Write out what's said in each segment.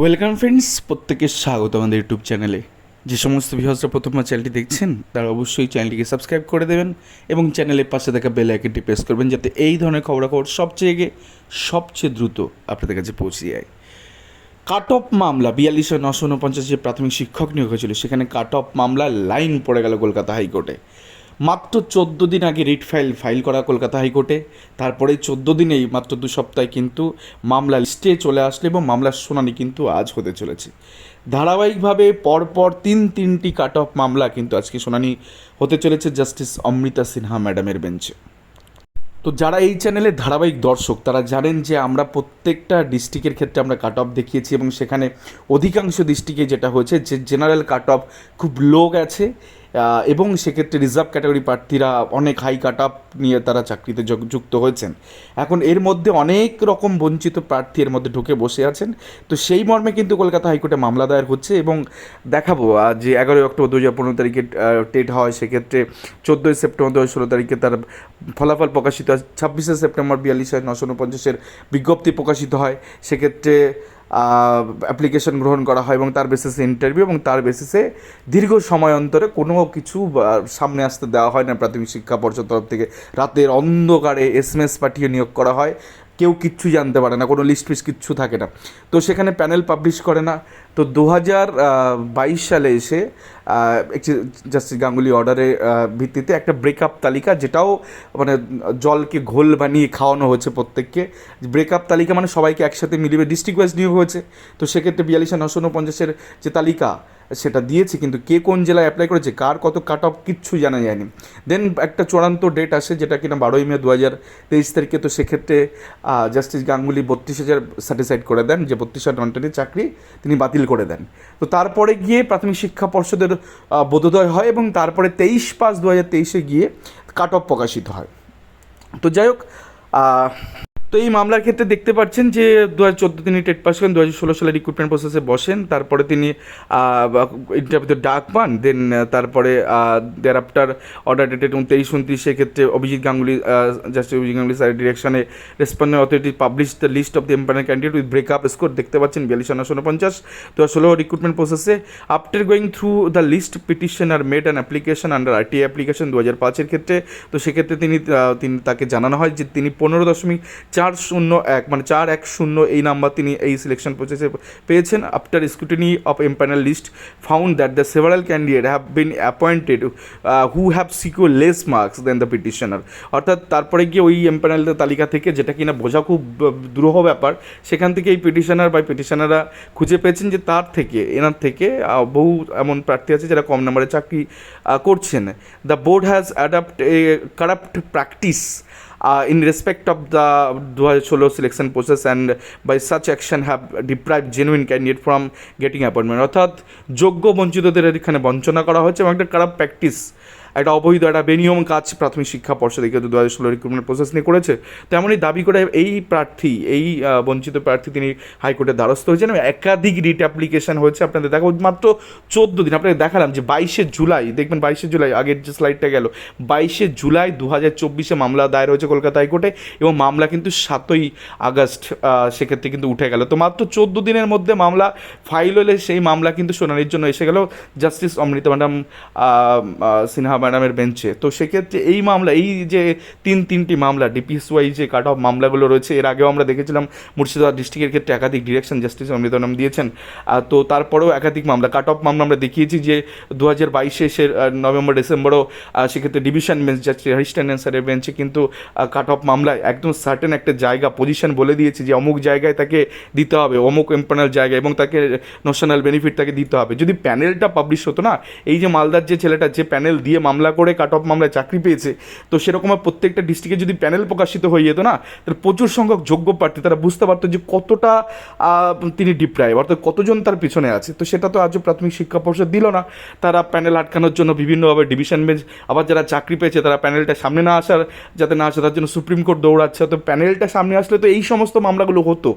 Welcome friends প্রত্যেকে স্বাগত আমাদের ইউটিউব চ্যানেলে যে সমস্ত ভিউয়ার্সরা প্রথমবার চ্যানেলটি দেখছেন, তারা অবশ্যই চ্যানেলটিকে সাবস্ক্রাইব করে দেবেন এবং চ্যানেলের পাশে থাকা বেল আইকনটি প্রেস করবেন যাতে এই ধরনের খবরাখবর সবচেয়ে আগে, সবচেয়ে দ্রুত আপনাদের কাছে পৌঁছে যায়। কাট অফ মামলা, বিয়াল্লিশ নশো উনপঞ্চাশ যে প্রাথমিক শিক্ষক নিয়োগ হয়েছিল। সেখানে কাট অফ মামলা লাইন পড়ে গেল কলকাতা হাইকোর্টে। মাত্র চোদ্দ দিন আগে রিট ফাইল ফাইল করা কলকাতা হাইকোর্টে। তারপরে চোদ্দ দিনেই, মাত্র দু সপ্তাহে কিন্তু মামলা লিস্টে চলে আসলো এবং মামলার শুনানি কিন্তু আজ হতে চলেছে। ধারাবাহিকভাবে পরপর তিন, তিনটি কাট অফ মামলা কিন্তু আজকে শুনানি হতে চলেছে জাস্টিস অমৃতা সিনহা ম্যাডামের বেঞ্চে। তো যারা এই চ্যানেলে ধারাবাহিক দর্শক, তারা জানেন যে আমরা প্রত্যেকটা ডিস্ট্রিক্টের ক্ষেত্রে আমরা কাট অফ দেখিয়েছি এবং সেখানে অধিকাংশ ডিস্ট্রিক্টে যেটা হয়েছে, যে জেনারেল কাট অফ খুব লো গেছে এবং সেক্ষেত্রে রিজার্ভ ক্যাটাগরি প্রার্থীরা অনেক হাই কাট অফ নিয়ে তারা চাকরিতে যুক্ত হয়েছেন। এখন এর মধ্যে অনেক রকম বঞ্চিত প্রার্থী এর মধ্যে ঢুকে বসে আছেন। তো সেই মর্মে কিন্তু কলকাতা হাইকোর্টে মামলা দায়ের হচ্ছে এবং দেখাবো যে এগারোই অক্টোবর দু হাজার পনেরো তারিখে টেট হয়, সেক্ষেত্রে চোদ্দোই সেপ্টেম্বর দু ষোলো তারিখে তার ফলাফল প্রকাশিত হয়। ছাব্বিশে সেপ্টেম্বর বিয়াল্লিশ হাজার নশো উনপঞ্চাশের বিজ্ঞপ্তি প্রকাশিত হয়। সেক্ষেত্রে অ্যাপ্লিকেশন গ্রহণ করা হয় এবং তার বেসিসে ইন্টারভিউ এবং তার বেসিসে দীর্ঘ সময় অন্তরে কোনো কিছু সামনে আসতে দেওয়া হয় না। প্রাথমিক শিক্ষা পর্ষদ তরফ থেকে রাতের অন্ধকারে এস এম এস পাঠিয়ে নিয়োগ করা হয়। কেউ কিচ্ছু জানতে পারে না, কোনো লিস্ট ফিস্ট কিচ্ছু থাকে না। তো সেখানে প্যানেল পাবলিশ করে না। তো দু হাজার বাইশ সালে এসে একটি জাস্টিস গাঙ্গুলি অর্ডারের ভিত্তিতে একটা ব্রেকআপ তালিকা, যেটাও মানে জলকে ঘোল বানিয়ে খাওয়ানো হয়েছে প্রত্যেককে। ব্রেকআপ তালিকা মানে সবাইকে একসাথে মিলিয়ে ডিস্ট্রিক্ট ওয়াইজ নিয়োগ হয়েছে। তো সেক্ষেত্রে বিয়াল্লিশ নশো উনপঞ্চাশের যে তালিকা সেটা দিয়েছে, কিন্তু কে কোন জেলায় অ্যাপ্লাই করেছে, কার কত কাট অফ কিচ্ছু জানা যায়নি। দেন একটা চূড়ান্ত ডেট আসে যেটা কিনা বারোই মে দু হাজার তেইশ তারিখে, তো সেক্ষেত্রে জাস্টিস গাঙ্গুলি বত্রিশ হাজার স্যাটিসফাইড করে দেন, যে বত্রিশ হাজার নন্টারি চাকরি তিনি বাতিল করে দেন। তো তারপরে গিয়ে প্রাথমিক শিক্ষা পর্ষদের বোধোদয় হয় এবং তারপরে তেইশ পাঁচ দু হাজার তেইশে গিয়ে কাট অফ প্রকাশিত হয়। তো যাই হোক তো এই মামলার ক্ষেত্রে দেখতে পাচ্ছেন যে দু হাজার চোদ্দ তিনি টেট পাস করেন দু হাজার ষোলো সালে রিক্রুটমেন্ট প্রসেসে বসেন। তারপরে তিনি ইন্টারভিউতে ডাক পান দেন তারপরে দেয়ার আফটার অর্ডার ডেটেড তেইশ উনত্রিশে ক্ষেত্রে অভিজিৎ গাঙ্গুলি জাস্টিস অভিজিৎ গাঙ্গুলি স্যারের ডিরেকশনে responding authority publish the list of the empire candidate with breakup score দেখতে পাচ্ছেন বিয়াল্লিশ নশো উনপঞ্চাশ দু হাজার ষোলো রিক্রুটমেন্ট প্রসেসে after going through the list petition R made an application under RTI application দু হাজার পাঁচের ক্ষেত্রে। তো সেক্ষেত্রে তিনি তিনি তাকে জানানো হয় যে তিনি পনেরো দশমিক চার শূন্য এক মানে চার এক শূন্য এই নাম্বার তিনি এই সিলেকশন প্রসেসে পেয়েছেন। After scrutiny of empanel list found that the several candidate have been appointed who have secure less marks than the petitioner অর্থাৎ তারপরে গিয়ে ওই এম্প্যানেল তালিকা থেকে যেটা কিনা বোঝা খুব দুরূহ ব্যাপার, সেখান থেকে এই পিটিশনার বা পিটিশনাররা খুঁজে পেয়েছেন যে তার থেকে, এনার থেকে বহু এমন প্রার্থী আছে যারা কম নম্বরে চাকরি করছেন। The board has adapt a corrupt practice in respect of the 2016 selection process and by such action have deprived genuine candidate from getting appointment অর্থাৎ যোগ্য বঞ্চিতদের এখানে বঞ্চনা করা হচ্ছে এবং একটা খারাপ প্র্যাকটিস একটা অবৈধ, একটা বেনিয়ম কাজ প্রাথমিক শিক্ষা পর্ষদ কিন্তু দু হাজার ষোলো রিক্রুটমেন্ট প্রসেস নিয়ে করেছে। তেমনই দাবি করে এই প্রার্থী, এই বঞ্চিত প্রার্থী তিনি হাইকোর্টের দ্বারস্থ হয়েছেন একাধিক রিট অ্যাপ্লিকেশন হয়েছে আপনাদের দেখো মাত্র চোদ্দ দিন আপনাকে দেখালাম যে বাইশে জুলাই, দেখবেন বাইশে জুলাই, আগের যে স্লাইডটা গেল, বাইশে জুলাই দু হাজার চব্বিশে মামলা দায়ের হয়েছে কলকাতা হাইকোর্টে এবং মামলা কিন্তু সাতই আগস্ট সেক্ষেত্রে কিন্তু উঠে গেল। তো মাত্র চোদ্দ দিনের মধ্যে মামলা ফাইল হলে সেই মামলা কিন্তু শুনানির জন্য এসে গেল। জাস্টিস অমৃতা ম্যাডাম সিনহা ম্যাডামের বেঞ্চে। তো সেক্ষেত্রে এই মামলা, এই যে তিন, তিনটি মামলা ডিপিএসওয়াই যে কাট অফ মামলাগুলো রয়েছে, এর আগেও আমরা দেখেছিলাম মুর্শিদাবাদ ডিস্ট্রিক্টের ক্ষেত্রে একাধিক ডিরেকশন জাস্টিস অমৃতা ম্যাডাম দিয়েছেন তো তারপরেও একাধিক মামলা কাট অফ মামলা আমরা দেখিয়েছি যে দু হাজার বাইশে সে নভেম্বর, ডিসেম্বরও সেক্ষেত্রে ডিভিশন বেঞ্চ জাস্টিস হরিস্টান স্যারের বেঞ্চে কিন্তু কাট অফ মামলায় একদম সার্টেন একটা জায়গা পজিশন বলে দিয়েছে যে অমুক জায়গায় তাকে দিতে হবে, অমুক এম্পানাল জায়গা এবং তাকে ন্যাশনাল বেনিফিট তাকে দিতে হবে। যদি প্যানেলটা পাবলিশ হতো না, এই যে মালদার যে ছেলেটা, যে প্যানেল দিয়ে মামলা করে কাট অফ মামলায় চাকরি পেয়েছে, তো সেরকম প্রত্যেকটা ডিস্ট্রিক্টে যদি প্যানেল প্রকাশিত হয়ে যেত না, তাহলে প্রচুর সংখ্যক যোগ্য প্রার্থী তারা বুঝতে পারতো যে কতটা তিনি ডিপ্রাইভ অর্থাৎ কতজন তার পিছনে আছে। তো সেটা তো আজও প্রাথমিক শিক্ষা পর্ষদ দিল না। তারা প্যানেল আটকানোর জন্য বিভিন্নভাবে ডিভিশন বেঞ্চ আবার যারা চাকরি পেয়েছে তারা প্যানেলটা সামনে না আসার, যাতে না আসে, তার জন্য সুপ্রিম কোর্ট দৌড়াচ্ছে। তো প্যানেলটা সামনে আসলে তো এই সমস্ত মামলাগুলো হতো।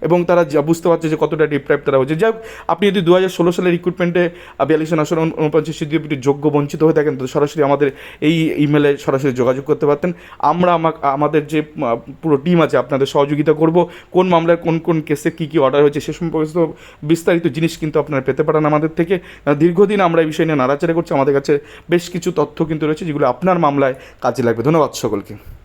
এবং তারা বুঝতে পারছে যে কতটা ডিপ্রাইভ তারা হচ্ছে যাই আপনি যদি দু হাজার ষোলো সালের রিক্রুটমেন্টে বিয়াল্লিশ আসন উনপঞ্চাশ সিদ্ধিপতি যোগ্য বঞ্চিত হয়ে থাকেন তো সরাসরি আমাদের এই ইমেলে সরাসরি যোগাযোগ করতে পারতেন। আমরা আমা- আমাদের যে পুরো টিম আছে, আপনাদের সহযোগিতা করব। কোন মামলার কোন কোন কেসে কী কী অর্ডার হয়েছে, সে সম্পর্কিত বিস্তারিত জিনিস কিন্তু আপনারা পেতে পারেন আমাদের থেকে। দীর্ঘদিন আমরা এই বিষয় নিয়ে নাড়াচাড়া করছি, আমাদের কাছে বেশ কিছু তথ্য কিন্তু রয়েছে, যেগুলো আপনার মামলায় কাজে লাগবে। ধন্যবাদ সকলকে।